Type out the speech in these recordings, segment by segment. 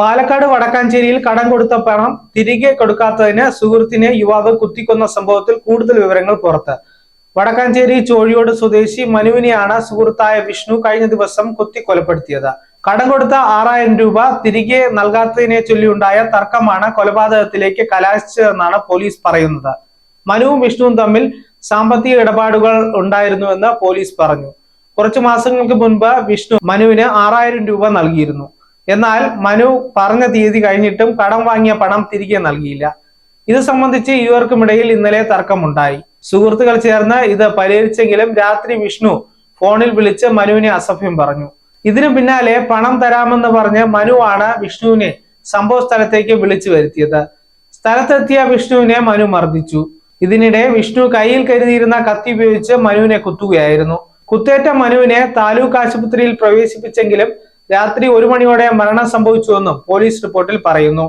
പാലക്കാട് വടക്കാഞ്ചേരിയിൽ കടം കൊടുത്ത പണം തിരികെ കൊടുക്കാത്തതിന് സുഹൃത്തിനെ യുവാവ് കുത്തിക്കൊന്ന സംഭവത്തിൽ കൂടുതൽ വിവരങ്ങൾ പുറത്ത്. വടക്കാഞ്ചേരി ചോഴിയോട് സ്വദേശി മനുവിനെയാണ് സുഹൃത്തായ വിഷ്ണു കഴിഞ്ഞ ദിവസം കുത്തി കൊലപ്പെടുത്തിയത് കടം കൊടുത്ത ആറായിരം രൂപ തിരികെ നൽകാത്തതിനെ ചൊല്ലിയുണ്ടായ തർക്കമാണ് കൊലപാതകത്തിലേക്ക് കലാശിച്ചതെന്നാണ് പോലീസ് പറയുന്നത്. മനുവും വിഷ്ണുവും തമ്മിൽ സാമ്പത്തിക ഇടപാടുകൾ ഉണ്ടായിരുന്നുവെന്ന് പോലീസ് പറഞ്ഞു. കുറച്ചു മാസങ്ങൾക്ക് മുൻപ് വിഷ്ണു മനുവിന് ആറായിരം രൂപ നൽകിയിരുന്നു. എന്നാൽ മനു പറഞ്ഞ തീയതി കഴിഞ്ഞിട്ടും കടം വാങ്ങിയ പണം തിരികെ നൽകിയില്ല. ഇത് സംബന്ധിച്ച് ഇരുവർക്കുമിടയിൽ ഇന്നലെ തർക്കമുണ്ടായി. സുഹൃത്തുക്കൾ ചേർന്ന് ഇത് പരിഹരിച്ചെങ്കിലും രാത്രി വിഷ്ണു ഫോണിൽ വിളിച്ച് മനുവിനെ അസഭ്യം പറഞ്ഞു. ഇതിനു പിന്നാലെ പണം തരാമെന്ന് പറഞ്ഞ് മനുവാണ് വിഷ്ണുവിനെ സംഭവ സ്ഥലത്തേക്ക് വിളിച്ചു വരുത്തിയത്. സ്ഥലത്തെത്തിയ വിഷ്ണുവിനെ മനു മർദ്ദിച്ചു. ഇതിനിടെ വിഷ്ണു കയ്യിൽ കരുതിയിരുന്ന കത്തി ഉപയോഗിച്ച് മനുവിനെ കുത്തുകയായിരുന്നു. കുത്തേറ്റ മനുവിനെ താലൂക്ക് ആശുപത്രിയിൽ പ്രവേശിപ്പിച്ചെങ്കിലും രാത്രി ഒരു മണിയോടെ മരണം സംഭവിച്ചുവെന്നും പോലീസ് റിപ്പോർട്ടിൽ പറയുന്നു.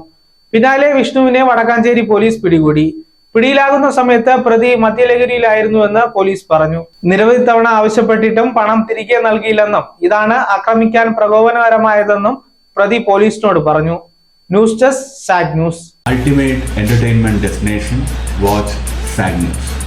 പിന്നാലെ വിഷ്ണുവിനെ വടക്കാഞ്ചേരി പോലീസ് പിടികൂടി. പിടിയിലാകുന്ന സമയത്ത് പ്രതി മദ്യലഹരിയിലായിരുന്നുവെന്ന് പോലീസ് പറഞ്ഞു. നിരവധി തവണ ആവശ്യപ്പെട്ടിട്ടും പണം തിരികെ നൽകിയില്ലെന്നും ഇതാണ് ആക്രമിക്കാൻ പ്രകോപനകരമായതെന്നും പ്രതി പോലീസിനോട് പറഞ്ഞു. News desk Saag news. Ultimate entertainment destination watch Saad News.